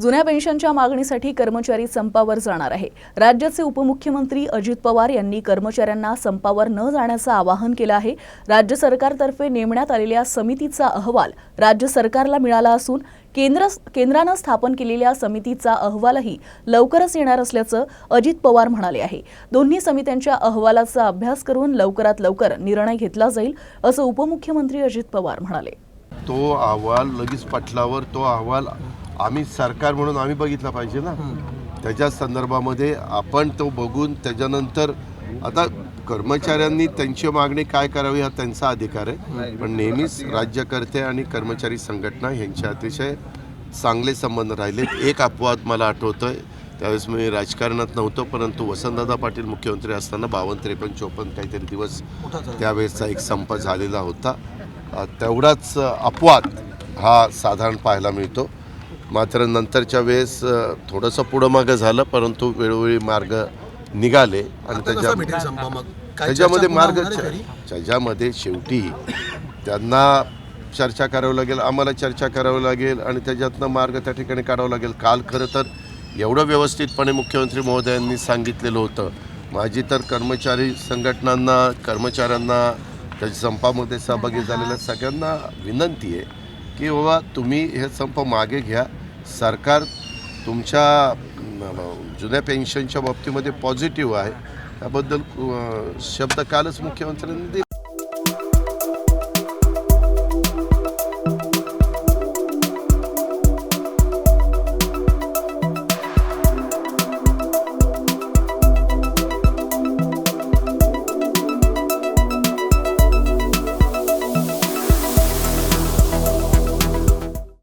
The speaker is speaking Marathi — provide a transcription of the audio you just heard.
जुन्या पेन्शनच्या मागणीसाठी कर्मचारी संपावर जाणार आहे. राज्याचे उपमुख्यमंत्री अजित पवार यांनी कर्मचाऱ्यांना संपावर न जाण्याचं आवाहन केलं आहे. राज्य सरकारतर्फे नेमण्यात आलेल्या समितीचा अहवाल राज्य सरकारला मिळाला असून केंद्र केंद्रानं स्थापन केलेल्या समितीचा अहवालही लवकरच येणार असल्याचं अजित पवार म्हणाले आहे. दोन्ही समित्यांच्या अहवालाचा अभ्यास करून लवकरात लवकर निर्णय घेतला जाईल असं उपमुख्यमंत्री अजित पवार म्हणाले. तो अहवाल लगेच पटलावर तो अहवाल आम्ही सरकार म्हणून आम्ही बघितला पाहिजे ना. त्याच्या संदर्भामध्ये आपण तो बघून त्याच्यानंतर आता कर्मचाऱ्यांनी त्यांची मागणी काय करावी हा त्यांचा अधिकार आहे. पण नेहमीच राज्यकर्ते आणि कर्मचारी संघटना यांचे अतिशय चांगले संबंध राहिलेत एक अपवाद मला आठवतोय. त्यावेळेस मी राजकारणात नव्हतो परंतु वसंतदादा पाटील मुख्यमंत्री असताना बावन्न त्रेपन्न चोपन्न काहीतरी दिवस त्यावेळेसचा एक संप झालेला होता. तेवढाच अपवाद हा साधारण पाहायला मिळतो. मात्र नंतरच्या वेळेस थोडंसं पुढं मागं झालं परंतु वेळोवेळी मार्ग निघाले आणि त्याच्या त्याच्यामध्ये मार्ग? त्याच्यामध्ये शेवटी त्यांना चर्चा करावी लागेल आम्हाला चर्चा करावी लागेल आणि त्याच्यातनं मार्ग त्या ठिकाणी काढावा लागेल. काल खरं तर एवढं व्यवस्थितपणे मुख्यमंत्री महोदयांनी सांगितलेलं होतं. माझी तर कर्मचारी संघटनांना कर्मचाऱ्यांना त्याच्या संपामध्ये सहभागी झालेल्या सगळ्यांना विनंती आहे की बाबा तुम्ही हे संप मागे घ्या. सरकार तुमच्या जुन्या पेन्शनच्या बाबतीमध्ये पॉझिटिव्ह आहे. त्याबद्दल शब्द कालच मुख्यमंत्र्यांनी दिले.